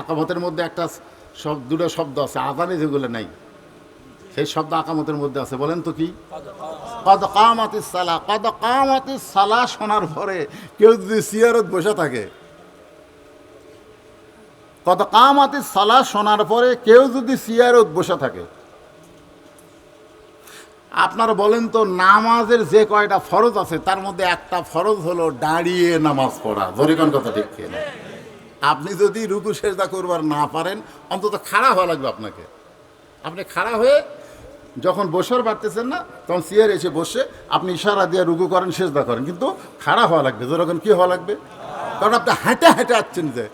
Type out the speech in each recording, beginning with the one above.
আকামতের মধ্যে একটা সব দুটো শব্দ আছে, আজানে যেগুলো নাই। সেই শব্দ আকামতের মধ্যে আছে, বলেন তো কি? কদ কামাতি সালা, কদ কামাতি সালা শোনার পরে কেউ যদি সিয়ারত বসে থাকে কত কামাতি সালা শোনার পরে কেউ যদি সিয়ারত বসে থাকে, আপনারা বলেন তো নামাজের যে কয়টা ফরজ আছে, তার মধ্যে একটা ফরজ হলো দাঁড়িয়ে নামাজ পড়া। জরিকন কথা ঠিক কিনা? আপনি যদি রুকু সেজদা করবার না পারেন, অন্তত খাড়া হওয়া লাগবে আপনাকে। আপনি খাড়া হয়ে যখন বসার পারতেছেন না, তখন চেয়ার এসে বসে আপনি ইশারা দিয়ে রুকু করেন, সেজদা করেন। কিন্তু খাড়া হওয়া লাগবে যেরকম কি হওয়া লাগবে? কারণ আপনি হাঁটে হাঁটে আসছেন যে।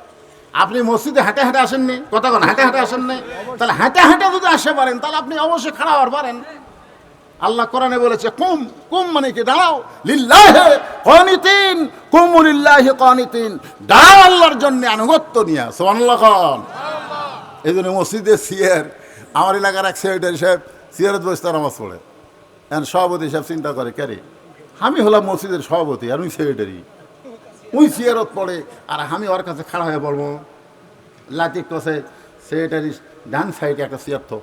আপনি মসজিদে হাঁটে হাঁটে আসেননি কোন হাঁটে হাঁটে আসেননি। তাহলে হাঁটে হাঁটে যদি আসে পারেন, তাহলে আপনি অবশ্যই খাড়া হওয়ার পারেন। আল্লাহ কোরআনে বলেছে, কুম কুম মানে কি? দাঁড়াও। লিল্লাহে কনিতিন, কুম লিল্লাহি কনিতিন। দাঁড়াও আল্লাহর জন্য আনুগত্য নিয়ে, সুবহানাল্লাহ খান এই জন্য মসজিদে সিয়ার, আমার এলাকার এক সেক্রেটারি সাহেব সিয়ারত বসতে নামাজ পড়ে। এখন সভাপতি সাহেব চিন্তা করে ক্যারে আমি হলাম মসজিদের সভাপতি আর উনি সেক্রেটারি। উনি সিয়ারত পড়ে আর আমি ওর কাছে খাড়া হয়ে পড়ব লাতিক কষে সেক্রেটারি ডান সাইডে একটা সিয়ার থো।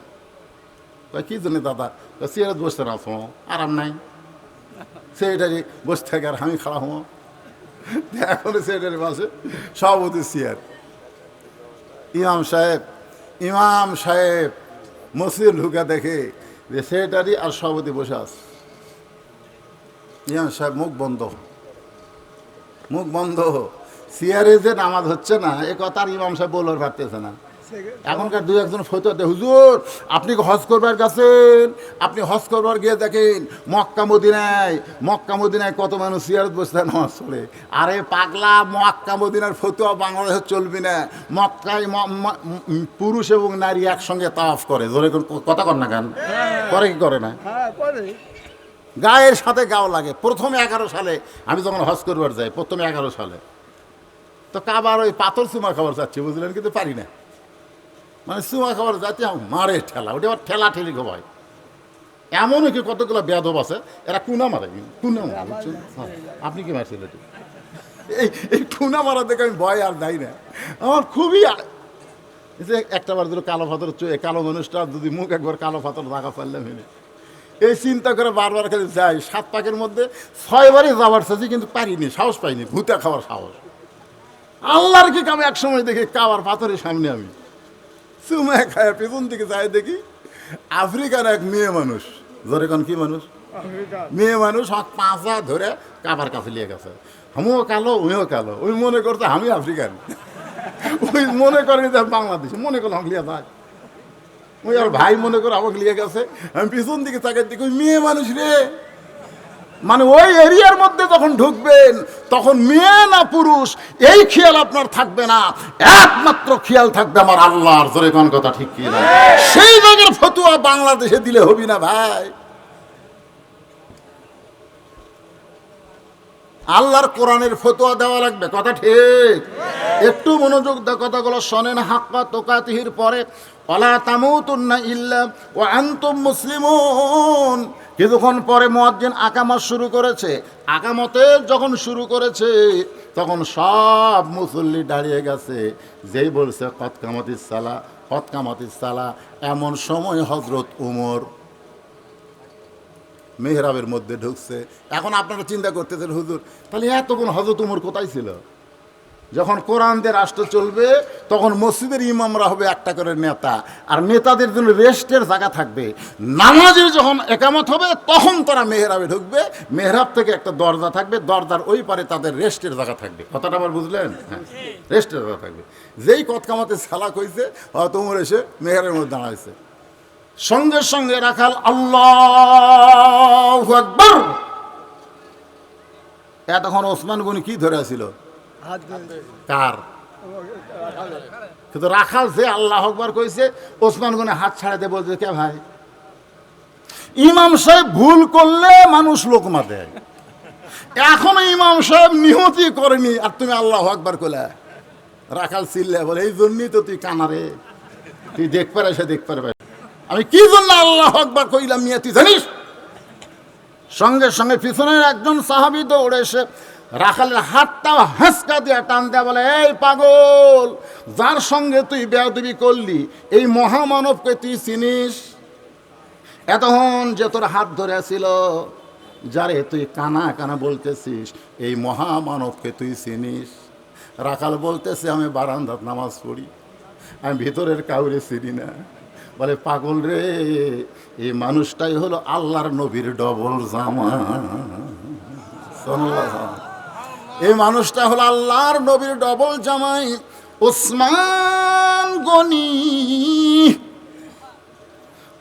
কয়, কি জন্য দাদা? সিয়ারত বসতে না শোনো, আরাম নাই। সেক্রেটারি বসে থাকে আর আমি খাড়া হব। এখন সেক্রেটারি পাশে সভাপতি সিয়ার। ইমাম সাহেব ইমাম সাহেব মসজিদ ঢুকা দেখে যে সেক্রেটারি আর সভাপতি বসে আছে। ইমাম সাহেব মুখ বন্ধ। মুখ বন্ধ। সিয়ারে যে নামাজ হচ্ছে না, এ কথা আর ইমাম সাহেব বলার ভাবতেছে না। এখনকার দু একজন ফতুয়াতে হুজুর আপনি হজ করবার গেছেন? আপনি হজ করবার গিয়ে দেখেন মক্কা মদিনায় মক্কা মদিনায় কত মানুষ সিয়ারত বসে নামাজ পড়ে। আরে পাগলা মক্কা মদিনার ফতুয়া বাংলাদেশে চলবি না। মক্কায় পুরুষ এবং নারী একসঙ্গে তাফ করে। জোরে কথা কর না গান করে কি করে না? হ্যাঁ গায়ের সাথে গাও লাগে। প্রথমে এগারো সালে আমি যখন হজ করবার যাই প্রথমে এগারো সালে। তো কাবার ওই পাথর চুমা খাবার চাচ্ছি বুঝলেন? কিন্তু পারি না। মানে চুমা খাবার যাতে মারে ঠেলা। ওটা আবার ঠেলা ঠেলি হয়। এমনও কি কতগুলো বেদব আছে এরা কুনা মারে কুনা মারে আপনি কি মারছেন এটা এই এই টুনা মারা দেখে আমি ভয় আর যাই না আমার খুবই যে একটা বার দুটো কালো পাথর চুয়ে কালো মানুষটা যদি মুখ একবার কালো পাথর রাখা ফেললাম এনে এই চিন্তা করে বারবার খালি যাই। সাত পাকের মধ্যে ছয়বারই যাবার চাইছি কিন্তু পারিনি সাহস পাইনি। ভূতা খাওয়ার সাহস। আল্লাহর কি কামে এক সময় দেখি কাবার পাথরের সামনে আমি। চুমা খায় পেছন দিকে যাই দেখি আফ্রিকার এক মেয়ে মানুষ। ধরে কোন কি মানুষ? মেয়ে মানুষ হাত পাঁচা ধরে কাবার কাছে লিয়ে গেছে। আমিও কালো উমিও কালো। ওই মনে করতে আমি আফ্রিকান। ওই মনে করে যে বাংলাদেশ। মনে করলাম লিয়ে যায়। ওই আর ভাই মনে করে আমাকে লিয়ে গেছে। আমি পিছন দিকে তাকে দিকে ওই মেয়ে মানুষ রে। মানে ওই এরিয়ার মধ্যে যখন ঢুকবেন, তখন মেয়ে না পুরুষ, এই খেয়াল আপনার থাকবে না। একমাত্র খেয়াল থাকবে আমার আল্লাহর। জোরে কোন কথা ঠিক কি না সেই জায়গার ফতুয়া বাংলাদেশে দিলে হবি না ভাই। আল্লাহর কোরআনের ফতোয়া দেওয়া লাগবে, কথা ঠিক? একটু মনোযোগ দা কথাগুলো শোনেন, হাক্কা তোকাতিহির পরে অলা তামুতুন্না ইল্লা ও আন্তুম মুসলিমুন। কিছুক্ষণ পরে মুয়াজ্জিন আকামত শুরু করেছে। আকামতে যখন শুরু করেছে, তখন সব মুসল্লি দাঁড়িয়ে গেছে। যেই বলছে কতকামতিস সালা কতকামতিস সালা। এমন সময় হজরত উমর মেহরাবের মধ্যে ঢুকছে। এখন আপনারা চিন্তা করতেছেন, হুজুর, তাহলে এতক্ষণ হজরত উমর কোথায় ছিল? যখন কোরআন দিয়ে রাষ্ট্র চলবে, তখন মসজিদের ইমামরা হবে একটা করে নেতা। আর নেতাদের জন্য রেস্টের জায়গা থাকবে। নামাজের যখন একামত হবে, তখন তারা মেহরাবে ঢুকবে। মেহরাব থেকে একটা দরজা থাকবে, দরজার ওই পারে তাদের রেস্টের জায়গা থাকবে। কথাটা আবার বুঝলেন? হ্যাঁ রেস্টের জায়গা থাকবে। যেই কতকামাতে সালাক হয়েছে হয়তো উমর এসে মেহরের মধ্যে দাঁড়াইছে। সঙ্গে সঙ্গে রাখাল, আল্লাহ আকবর! এতক্ষণ ওসমান গনি কি ধরে ধরে কার? কিন্তু রাখাল আল্লাহ কইছে, ওসমান গনি হাত ছাড়াতে কে ভাই? ইমাম সাহেব ভুল করলে মানুষ লোকমা দেয় এখনও ইমাম সাহেব নিহতি করেনি, আর তুমি আল্লাহ আকবর কলে রাখাল চিল্লে বলে, এই জন্যই তো তুই কানারে তুই দেখ পারে, সে দেখ পারবে আমি কি জন্য আল্লাহ আকবর কইলাম তুই জানিস? সঙ্গে সঙ্গে পিছনের একজন সাহাবি দৌড়ে এসে রাখালের হাতটাও হাসকা দিয়ে টান দেয়া বলে, এই পাগল, যার সঙ্গে তুই বেয়াদবি করলি, এই মহামানবকে তুই চিনিস? এতক্ষণ যে তোর হাত ধরে ছিল যারে তুই কানা কানা বলতেছিস, এই মহামানবকে তুই চিনিস? রাখাল বলতেছে, আমি বারান্দাত নামাজ পড়ি, আমি ভিতরের কাউরে চিনি না। বলে, পাগল রে, এই মানুষটাই হলো আল্লাহর নবীর ডবল জামা। এই মানুষটা হলো আল্লাহর নবীর ডবল জামাই ওসমান গনি।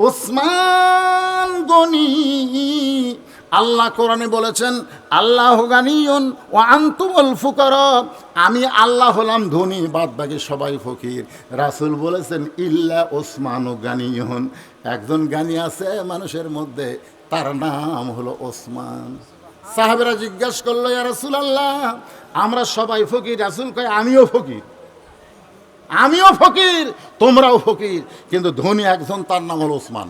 ওসমান গনি। আল্লাহ কোরআনে বলেছেন, আল্লাহ গানিয়ন ও আন্তুমল ফুকর। আমি আল্লাহ হলাম ধনী বাদ বাকি সবাই ফকির। রাসুল বলেছেন, ইল্লা ওসমান ও গানিয়ন। একজন গানি আছে মানুষের মধ্যে, তার নাম হলো ওসমান। সাহাবেরা জিজ্ঞাসা করল রাসুল আল্লাহ আমরা সবাই ফকির। রাসুল কয়, আমিও ফকির। আমিও ফকির, তোমরাও ফকির। কিন্তু ধনী একজন তার নাম হল ওসমান।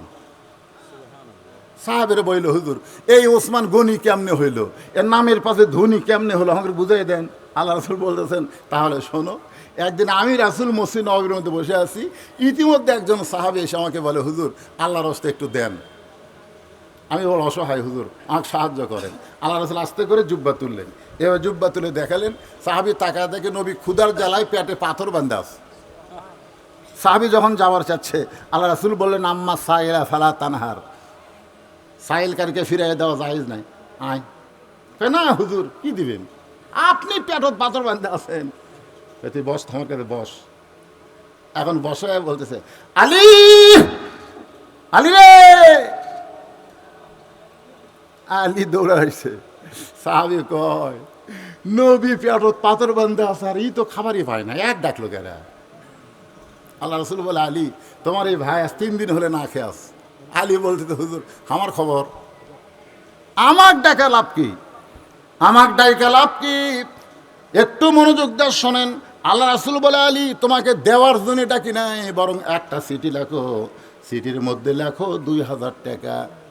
সাহাবের বইল হুজুর, এই ওসমান গনি কেমনে হইল? এর নামের পাশে ধনী কেমনে হলো? আমাকে বুঝাই দেন। আল্লাহ রাসুল বলতেছেন, তাহলে শোনো, একদিন আমি রাসুল মসজিদ নগরের মধ্যে বসে আছি, ইতিমধ্যে একজন সাহাবি এসে আমাকে বলে, হুজুর আল্লাহ রস্তে একটু দেন আমি বল অসহায় হুজুর, আমাকে সাহায্য করেন। আল্লাহ রসুল আস্তে করে জুব্বা তুললেন। এবার জুব্বা তুলে দেখালেন, সাহাবি তাকা দেখে নবী ক্ষুদার জ্বালায় পেটে পাথর আছে। সাহাবি যখন যাওয়ার চাচ্ছে আল্লাহ রাসুল বললেন, আম্মা সাইলা ফালা তানহার। সাইলকারকে ফিরাই দেওয়া জায়েজ নাই। আয়। না হুজুর, কি দিবেন? আপনি পেটত পাথর বান্ধে আছেন। তুই বস তোমার কাছে বস। এখন বসে বলতেছে, আলী! আলী রে! আলী দৌড়াইছে। সাহাবি কয়, নবী পেটত পাথর বান্ধে আছে আর ই তো খাবারই পায় না, এক ডাকলো কেরা আল্লাহ রসুল বলে, আলী, তোমার এই ভাই আজ তিন দিন হলে না খেয়ে আস। আলী বলতে তো হুজুর, আমার খবর আমার ডাকা লাভ কি? আমার ডাইকা লাভ কি? একটু মনোযোগ দিয়ে শোনেন আল্লাহ রাসুল বলে, আলী, তোমাকে দেওয়ার জন্য ডাকি নাই, বরং একটা সিটি লেখো, সিটির মধ্যে লেখো দুই হাজার টাকা।